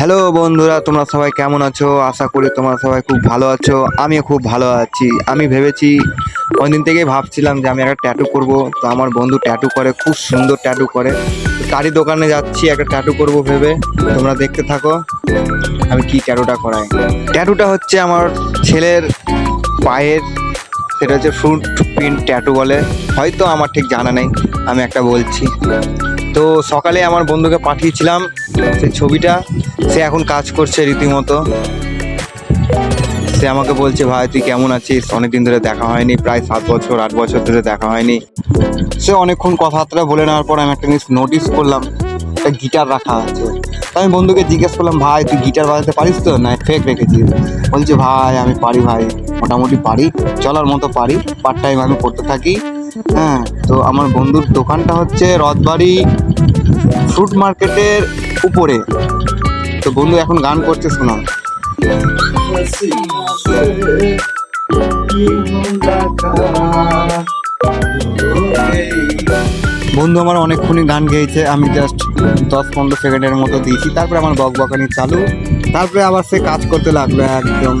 Hello বন্ধুরা, তোমরা সবাই কেমন আছো? আশা করি তোমরা সবাই খুব ভালো আছো। আমিও খুব ভালো আছি। আমি ভেবেছি অনেকদিন থেকেই ভাবছিলাম যে আমি একটা ট্যাটু করব। তো আমার বন্ধু ট্যাটু করে, খুব সুন্দর ট্যাটু করে। তারই দোকানে যাচ্ছি, একটা ট্যাটু করব ভেবে। তোমরা দেখতে থাকো, আমি কি ট্যাটুটা করাই। ট্যাটুটা হচ্ছে আমার ছেলের পায়ের, সেটা হচ্ছে ফ্রুট প্রিন্ট ট্যাটু বলে। হয়তো আমার ঠিক জানা নেই, আমি একটা বলছি। তো সকালে আমার বন্ধুকে পাঠিয়েছিলাম সেই ছবিটা। সে এখন কাজ করছে রীতিমতো। সে আমাকে বলছে, ভাই, তুই কেমন আছিস? অনেকদিন ধরে দেখা হয়নি, প্রায় সাত বছর, আট বছর ধরে দেখা হয়নি। সে অনেকক্ষণ কথাবার্তা বলে নেওয়ার পর আমি একটা জিনিস নোটিস করলাম, একটা গিটার রাখা আছে। আমি বন্ধুকে জিজ্ঞেস করলাম, ভাই, তুই গিটার বাজাতে পারিস তো? না ফেক রেখেছিস বলছে, ভাই, আমি পারি ভাই, মোটামুটি পারি, চলার মতো পারি পার্ট টাইম আমি করতে থাকি। হ্যাঁ তো আমার বন্ধুর দোকানটা হচ্ছে রথবাড়ি ফ্রুট মার্কেটের উপরে। তো বন্ধু এখন গান করছে, শোনাও। বন্ধু আমার অনেকক্ষণই গান গেয়েছে, আমি জাস্ট দশ পনেরো সেকেন্ডের মতো দিয়েছি। তারপরে আমার বক বকানি চালু। তারপরে আবার সে কাজ করতে লাগল একদম।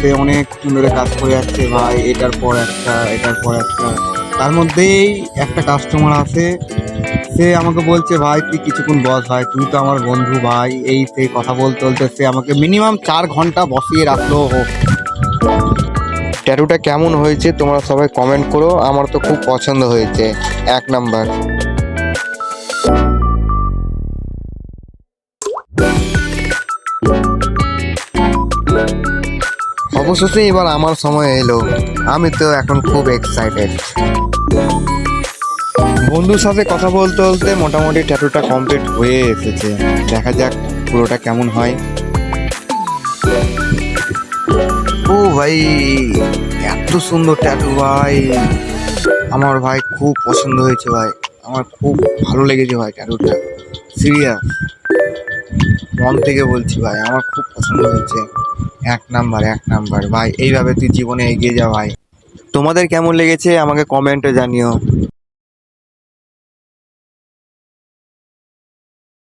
সে অনেক ধরে কাজ করে যাচ্ছে, ভাই, এটার পর একটা, এটার পর একটা। তার মধ্যেই একটা কাস্টমার আছে। সে আমাকে বলছে, ভাই, তুই কিছুক্ষণ বস ভাই তুই তো আমার বন্ধু ভাই। এই সে কথা বলতে বলতে সে আমাকে মিনিমাম চার ঘণ্টা বসিয়ে রাখল। ট্যাটুটা কেমন হয়েছে তোমরা সবাই কমেন্ট করো, আমার তো খুব পছন্দ হয়েছে, এক নাম্বার। অবশেষে এবার আমার সময় এলো। আমি তো এখন খুব এক্সাইটেড বন্ধুর সাথে কথা বলতে বলতে মোটামুটি ট্যাটুটা কমপ্লিট হয়ে এসেছে। দেখা যাক পুরোটা কেমন হয়। ও ভাই, এত সুন্দর ট্যাটু ভাই। আমার ভাই খুব পছন্দ হয়েছে ভাই। আমার খুব ভালো লেগেছে ভাই ট্যাটুটা সিরিয়াস মন থেকে বলছি ভাই, আমার খুব পছন্দ হয়েছে। এক নাম্বার এক নাম্বার ভাই, এইভাবে তুই জীবনে এগিয়ে যা ভাই। তোমাদের কেমন লেগেছে আমাকে কমেন্টে জানিও।